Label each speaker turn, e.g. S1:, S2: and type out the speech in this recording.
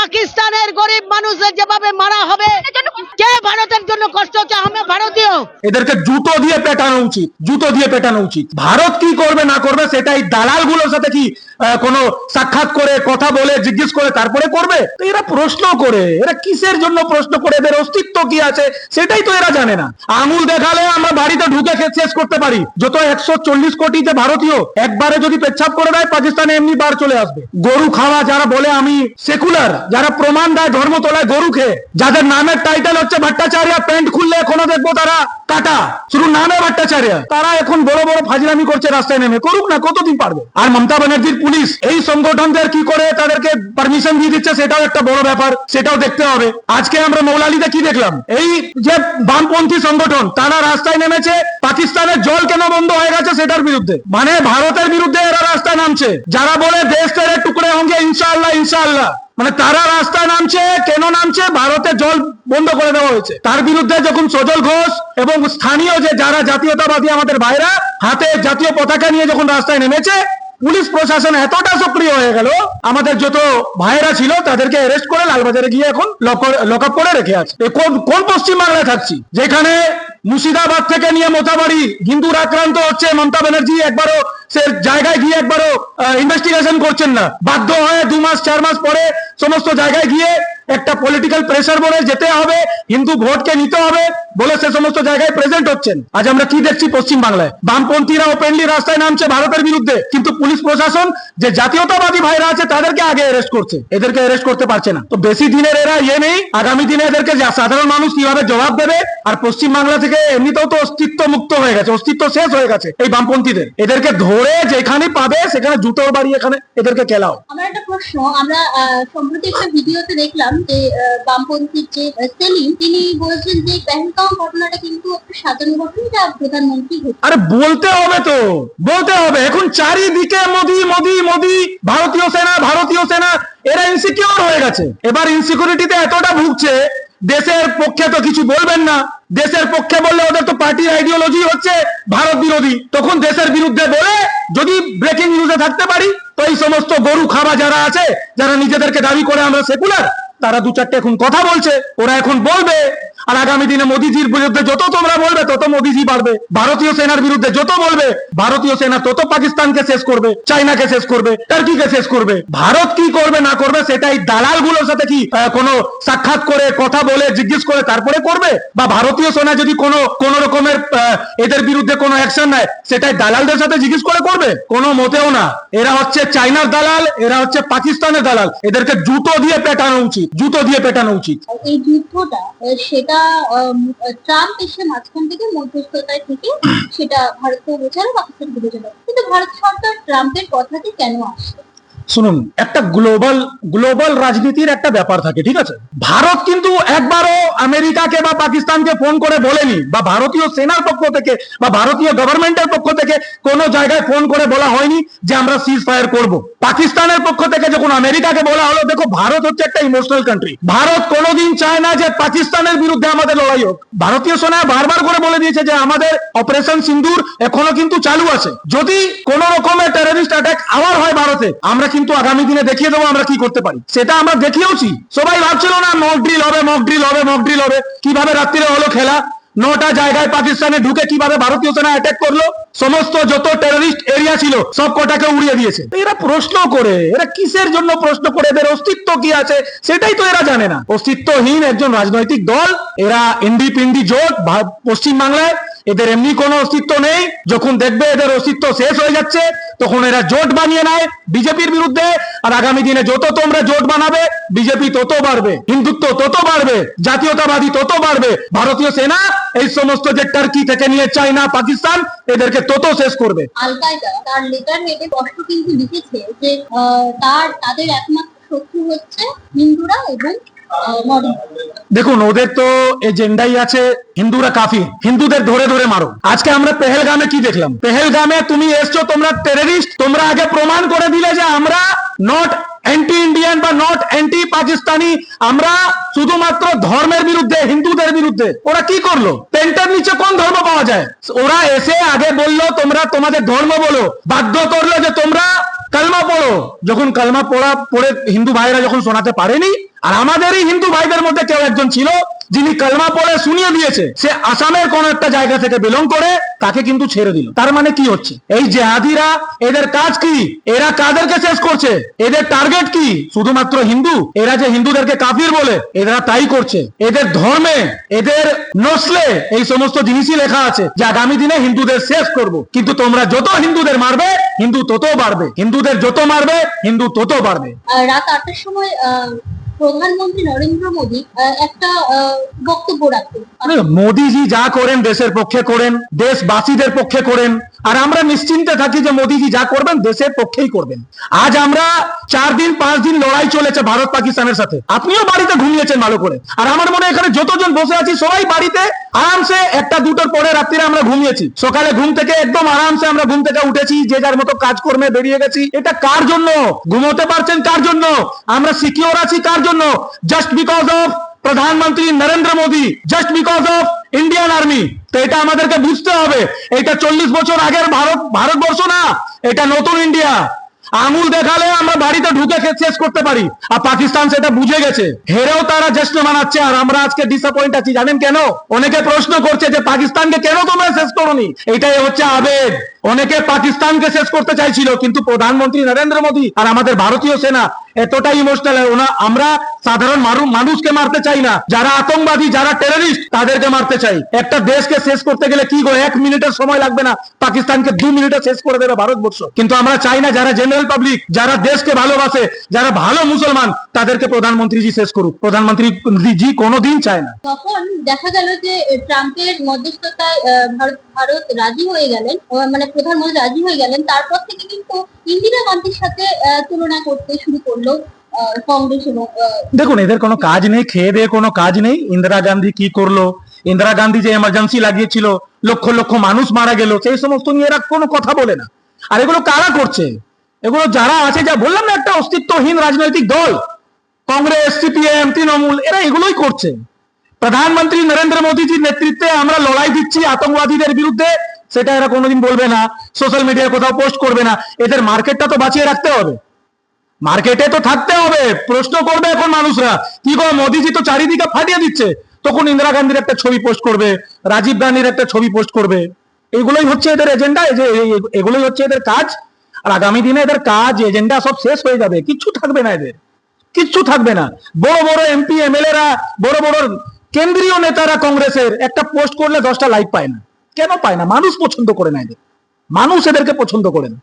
S1: পাকিস্তানের গরিব মানুষের যেভাবে মারা হবে, কে ভারতের জন্য কষ্ট হচ্ছে? আমি ভারতীয়।
S2: এদেরকে জুতো দিয়ে পেটানো উচিত, জুতো দিয়ে পেটানো উচিত। ভারত কি করবে, না করবে সেটা এই দালালগুলোর সাথে কি কোনো সাক্ষাৎ করে, কথা বলে, জিজ্ঞেস করে, তারপরে করবে? তো এরা প্রশ্ন করে, এরা কিসের জন্য প্রশ্ন করে? এদের অস্তিত্ব কি আছে? সেটাই তো এরা জানে না। আঙুল দেখালে আমরা বাড়িতে ঢুকে শেষ করতে পারি। যত একশো চল্লিশ কোটিতে ভারতীয়, একবারে যদি পেচ্ছাপ করে দেয়, পাকিস্তানে এমনি বার চলে আসবে। গরু খাওয়া যারা বলে আমি সেকুলার যারা প্রমাণ দেয় ধর্মতলায় গরু খেয়ে, যাদের নামের টাইটেল হচ্ছে ভট্টাচার্য, প্যান্ট খুললে এখনও দেখব তারা। কাটা, শুধু নামে ভট্টাচার্য। তারা এখন বড় বড় ফাজলামি করছে রাস্তায় নেমে। করুক না, কতদিন পারবে? আর মমতা ব্যানার্জির পুলিশ, এই সংগঠনদের কি করে তাদেরকে পারমিশন দিয়ে দিচ্ছে, সেটাও একটা বড় ব্যাপার, সেটাও দেখতে হবে। আজকে আমরা মৌলালিতে কি দেখলাম? এই যে বামপন্থী সংগঠন, তারা রাস্তায় নেমেছে, পাকিস্তানের জল কেন বন্ধ হয়ে গেছে সেটার বিরুদ্ধে? মানে ভারতের বিরুদ্ধে এরা রাস্তায় নামছে। যারা বলে দেশ তেরে টুকরে হঙ্গে, ইনশাআল্লাহ ইনশাআল্লাহ। মানে তারা রাস্তায় নামছে, কেন নামছে? ভারতে জল বন্ধ করে দেওয়া হয়েছে। তার বিরুদ্ধে যখন সজল ঘোষ এবং স্থানীয় যে যারা জাতীয়তাবাদী আমাদের ভাইরা হাতে জাতীয় পতাকা নিয়ে যখন রাস্তায় নেমেছে, পুলিশ প্রশাসন এতটা সক্রিয় হয়ে গেল, আমাদের যত ভাইরা ছিল তাদেরকে অ্যারেস্ট করে লালবাজারে গিয়ে এখন লক আপ করে রেখে আছে। কোন কোন পশ্চিম বাংলায় থাকছি? যেখানে মুর্শিদাবাদ থেকে নিয়ে মোথাবাড়ি হিন্দুর আক্রান্ত হচ্ছে মমতা ব্যানার্জি, একবারও সে জায়গায় গিয়ে একবারও ইনভেস্টিগেশন করছেন না। বাধ্য হয়ে দু মাস, চার মাস পরে সমস্ত জায়গায় গিয়ে একটা পলিটিক্যাল প্রেসার বলে যেতে হবে, হিন্দু ভোটকে নিতে হবে বলে সে সমস্ত জায়গায় প্রেজেন্ট হচ্ছেন। আজ আমরা কি দেখছি পশ্চিম বাংলায় বামপন্থীরা ওপেনলি রাস্তায় নামছে ভারতের বিরুদ্ধে। কিন্তু পুলিশ প্রশাসন যে জাতীয়তাবাদী ভাইরা আছে, তাদেরকে আগে অ্যারেস্ট করছে। এদেরকে অ্যারেস্ট করতে পারছে না। তো বেশি দিনের এরা ইয়ে নেই। আগামী দিনে এদেরকে সাধারণ মানুষ কীভাবে জবাব দেবে, আর পশ্চিম বাংলা থেকে এমনিতেও তো অস্তিত্ব মুক্ত হয়ে গেছে, অস্তিত্ব শেষ হয়ে গেছে এই বামপন্থীদের। এদেরকে ধরে যেখানে পাবে, সেখানে জুতোর বাড়ি এখানে এদেরকে খেলাও।
S3: আমার একটা প্রশ্ন, আমরা সম্প্রতি একটা ভিডিওতে দেখলাম যে বামপন্থীর যে সেলিম, তিনি বলছেন যে পেহেলগাঁও
S2: আরে বলতে হবে তো, বলতে হবে। এখন চারিদিকে মোদি মোদি মোদি, ভারতীয় সেনা ভারতীয় সেনা, এরা ইনসিকিউর হয়ে গেছে। এবার ইনসিকিউরিটিতে এতটা ভুগছে, দেশের পক্ষে তো কিছু বলবেন না। দেশের পক্ষে বললে ওদের তো পার্টির আইডিওলজি হচ্ছে ভারত বিরোধী। তখন দেশের বিরুদ্ধে বলে, যদি ব্রেকিং নিউজে থাকতে পারি, তো এই সমস্ত গরু খাওয়া যারা আছে, যারা নিজেদেরকে দাবি করে আমরা সেকুলার তারা দু চারটে এখন কথা বলছে। ওরা এখন বলবে আর আগামী দিনে মোদিজির বিরুদ্ধে যত তোমরা বলবে তত মোদিজি বাড়বে। ভারতীয় সেনার বিরুদ্ধে যত বলবে ভারতীয় সেনা তত পাকিস্তানকে শেষ করবে চাইনাকে শেষ করবে টার্কিকে শেষ করবে। ভারত কি করবে না করবে সেটাই দালালগুলোর সাথে কি কোনো সাক্ষাৎ করে কথা বলে জিজ্ঞেস করে তারপরে করবে? বা ভারতীয় সেনা যদি কোনো কোন রকমের এদের বিরুদ্ধে কোনো অ্যাকশন নেয় সেটাই দালালদের সাথে জিজ্ঞেস করে করবে? কোনো মতেও না। এরা হচ্ছে চাইনার দালাল এরা হচ্ছে পাকিস্তানের দালাল। এদেরকে জুতো দিয়ে পেটানো উচিত জুতো দিয়ে পেটানো উচিত।
S3: এই যুদ্ধটা আহ, সেটা ট্রাম্প এসে মাঝখান থেকে, মধ্যস্থতায় থেকে সেটা ভারতকে বোঝালো পাকিস্তানকে বোঝালো। কিন্তু ভারত সরকার ট্রাম্পের কথাতে কেন আসে
S2: শুনুন, একটা গ্লোবাল গ্লোবাল রাজনীতির একটা ব্যাপার থাকে, ঠিক আছে? ভারত কিন্তু একবারও আমেরিকাকে বা পাকিস্তানকে ফোন করে বলেনি, বা ভারতীয় সেনার পক্ষ থেকে, বা ভারতীয় গভর্নমেন্টের পক্ষ থেকে কোনো জায়গায় ফোন করে বলা হয়নি যে আমরা সিজ ফায়ার করব। পাকিস্তানের পক্ষ থেকে যখন আমেরিকাকে বলা হলো, দেখো, ভারত হচ্ছে একটা ইমোশনাল কান্ট্রি ভারত কোনোদিন চায় না যে পাকিস্তানের বিরুদ্ধে আমাদের লড়াই হোক। ভারতীয় সেনা বারবার করে বলে দিয়েছে যে আমাদের অপারেশন সিন্দুর এখনও কিন্তু চালু আছে। যদি কোন রকমের টেররিস্ট অ্যাটাক আবার হয় ভারতে, আমরা কিন্তু আগামী দিনে দেখিয়ে দেবো আমরা কি করতে পারি। সেটা আমরা দেখিয়েওছি। সবাই ভাবছিল, না মক ড্রিল হবে মক ড্রিল হবে মক ড্রিল হবে। কীভাবে রাত্রিরে হলো খেলা? নটা জায়গায় পাকিস্তানে ঢুকে কীভাবে ভারতীয় সেনা অ্যাটাক করল? সমস্ত যত টেররিস্ট এরিয়া ছিল, সব কটাকে উড়িয়ে দিয়েছে। এরা প্রশ্ন করে, এরা কিসের জন্য প্রশ্ন করে? এদের অস্তিত্ব কি আছে? সেটাই তো এরা জানে না। অস্তিত্বহীন একজন রাজনৈতিক দল, এরা ইন্ডি পিন্ডি জোট পশ্চিম বাংলায় এদের এমনি কোনো অস্তিত্ব নেই। যখন দেখবে এদের অস্তিত্ব শেষ হয়ে যাচ্ছে, তখন এরা জোট বানিয়ে নেয় বিজেপির বিরুদ্ধে। আর আগামী দিনে যত তোমরা জোট বানাবে, বিজেপি তত বাড়বে, হিন্দুত্ব তত বাড়বে, জাতীয়তাবাদী তত বাড়বে। ভারতীয় সেনা এই সমস্ত যে টার্কি থেকে নিয়ে চাইনা পাকিস্তান, এদেরকে তত শেষ করবে।
S3: আল তার লেটার হেডে কিন্তু লিখেছে যে তার, তাদের একমাত্র শত্রু হচ্ছে হিন্দুরা এবং মডেল
S2: দেখুন, ওদের তো এজেন্ডাই আছে হিন্দুরা কাফি হিন্দুদের ধরে ধরে মারো। আজকে আমরা পেহেলগামে কি দেখলাম? পেহেলগামে তুমি এসছো, তোমরা টেররিস্ট তোমরা আগে প্রমাণ করে দিলে যে আমরা নট অ্যান্টি ইন্ডিয়ান বা নট অ্যান্টি পাকিস্তানি আমরা শুধুমাত্র ধর্মের বিরুদ্ধে, হিন্দুদের বিরুদ্ধে। ওরা কি করল? টেন্টের নিচে কোন ধর্ম পাওয়া যায়? ওরা এসে আগে বলল, তোমরা তোমাদের ধর্ম বলো। বাধ্য করল যে তোমরা কালমা পড়ো। যখন কালমা পড়া পড়ে হিন্দু ভাইরা যখন শোনাতে পারেনি, আর আমাদেরই হিন্দু ভাইদের মধ্যে কেউ একজন ছিল যিনি কালমা পড়ে শুনিয়ে দিয়েছে, সে আসামের কোন একটা জায়গা থেকে বিলং করে, তাকে কিন্তু ছেড়ে দিল। তার মানে কি হচ্ছে? এই জেহাদিরা, এদের কাজ কি? এরা কাদেরকে শেষ করছে? এদের টার্গেট কি? শুধুমাত্র হিন্দু? এরা যে হিন্দুদেরকে কাফির বলে, এরা তাই করছে। এদের ধর্মে, এদের নসলে এই সমস্ত জিনিসই লেখা আছে যে আগামী দিনে হিন্দুদের শেষ করব। কিন্তু তোমরা যত হিন্দুদের মারবে, হিন্দু তত বাড়বে। হিন্দুদের যত মারবে, হিন্দু তত বাড়বে।
S3: রাত আটটার সময় প্রধানমন্ত্রী নরেন্দ্র মোদী একটা বক্তব্য রাখতেন
S2: মোদিজি যা করেন দেশের পক্ষে করেন, দেশবাসীদের পক্ষে করেন। আর আমরা নিশ্চিন্তে থাকি যে মোদিজি যা করবেন দেশের পক্ষেই করবেন। আজ আমরা চার দিন, পাঁচ দিন লড়াই চলেছে ভারত পাকিস্তানের সাথে। আপনিও বাড়িতে ঘুমিয়েছেন ভালো করে। আর আমার মনে এখানে যতজন বসে আছি, সবাই বাড়িতে আরামসে একটা দুটোর পরে রাত্রিরে আমরা ঘুমিয়েছি। সকালে ঘুম থেকে একদম আরামসে আমরা ঘুম থেকে উঠেছি, যে যার মতো কাজকর্মে বেরিয়ে গেছি। এটা কার জন্য? ঘুমোতে পারছেন কার জন্য? আমরা সিকিওর আছি কার জন্য? জাস্ট বিকজ অফ প্রধানমন্ত্রী Narendra Modi just because of Indian army তো এটা আমাদেরকে বুঝতে হবে। এটা চল্লিশ বছর আগের ভারত, ভারতবর্ষ না। এটা নতুন ইন্ডিয়া আঙুল দেখালে আমরা বাড়িতে ঢুকে শেষ করতে পারি। আর পাকিস্তান সেটা বুঝে গেছে। হেরেও তারা জশ্ন মানাচ্ছে আর আমরা আজকে ডিসঅ্যাপয়েন্ট আছি। জানেন কেন? অনেকে প্রশ্ন করছে যে পাকিস্তানকে কেন তোমরা শেষ করনি? এটাই হচ্ছে আবেগ। অনেকে পাকিস্তানকে শেষ করতে চাইছিল, কিন্তু প্রধানমন্ত্রী নরেন্দ্র মোদী আর আমাদের ভারতীয় সেনা এতটাই ইমোশনাল ওনা আমরা সাধারণ মানুষকে মারতে চাই না। যারা আতঙ্কবাদী, যারা টেররিস্ট তাদেরকে মারতে চাই। একটা দেশকে শেষ করতে গেলে কি গো? এক মিনিটের সময় লাগবে না। পাকিস্তানকে দু মিনিটে শেষ করে দেবে ভারতবর্ষ। কিন্তু আমরা চাই না যারা জেনারেল পাবলিক যারা দেশকে ভালোবাসে যারা ভালো মুসলমান তাদেরকে প্রধানমন্ত্রীজি শেষ করুক। প্রধানমন্ত্রী জি কোনোদিন চায় না।
S3: তখন দেখা গেল যে ট্রাম্পের মধ্যস্থতায় ভারত ভারত রাজি হয়ে গেলেন মানে প্রধানমন্ত্রী রাজি হয়ে গেলেন তারপর থেকে কিন্তু ইন্দিরা গান্ধীর সাথে তুলনা করতে শুরু করল কংগ্রেস এবং
S2: দেখুন এদের কোনো কাজ নেই খেয়ে দিয়ে কোনো কাজ নেই। ইন্দিরা গান্ধী কি করল? ইন্দিরা গান্ধী যে এমার্জেন্সি লাগিয়েছিল লক্ষ লক্ষ মানুষ মারা গেল সেই সমস্ত নিয়ে এরা কোনো কথা বলে না। আর এগুলো কারা করছে? এগুলো যারা আছে, যা বললাম না একটা অস্তিত্বহীন রাজনৈতিক দল, কংগ্রেস, সিপিএম, তৃণমূল, এরা এগুলোই করছে। প্রধানমন্ত্রী নরেন্দ্র মোদীজির নেতৃত্বে আমরা লড়াই দিচ্ছি আতঙ্কবাদীদের বিরুদ্ধে, সেটা এরা কোনোদিন বলবে না, সোশ্যাল মিডিয়ায় কোথাও পোস্ট করবে না, এদের মার্কেটটা তো বাঁচিয়ে রাখতে হবে। মার্কেটে তো থাকতে হবে, প্রশ্ন করবে এখন মানুষরা, কি গো, মোদিজি তো চারিদিকে ফাটিয়ে দিচ্ছে, তখন ইন্দিরা গান্ধীর একটা ছবি পোস্ট করবে, রাজীব গান্ধীর একটা ছবি পোস্ট করবে। এগুলোই হচ্ছে এদের এজেন্ডা এগুলোই হচ্ছে এদের কাজ। আর আগামী দিনে এদের কাজ এজেন্ডা সব শেষ হয়ে যাবে। কিচ্ছু থাকবে না এদের। কিচ্ছু থাকবে না। বড় বড় এমপি এম এল এরা বড় বড় কেন্দ্রীয় নেতারা কংগ্রেসের একটা পোস্ট করলে দশটা লাইক পায় না। কেন পায় না? মানুষ পছন্দ করে না এদের। মানুষ এদেরকে পছন্দ করে না।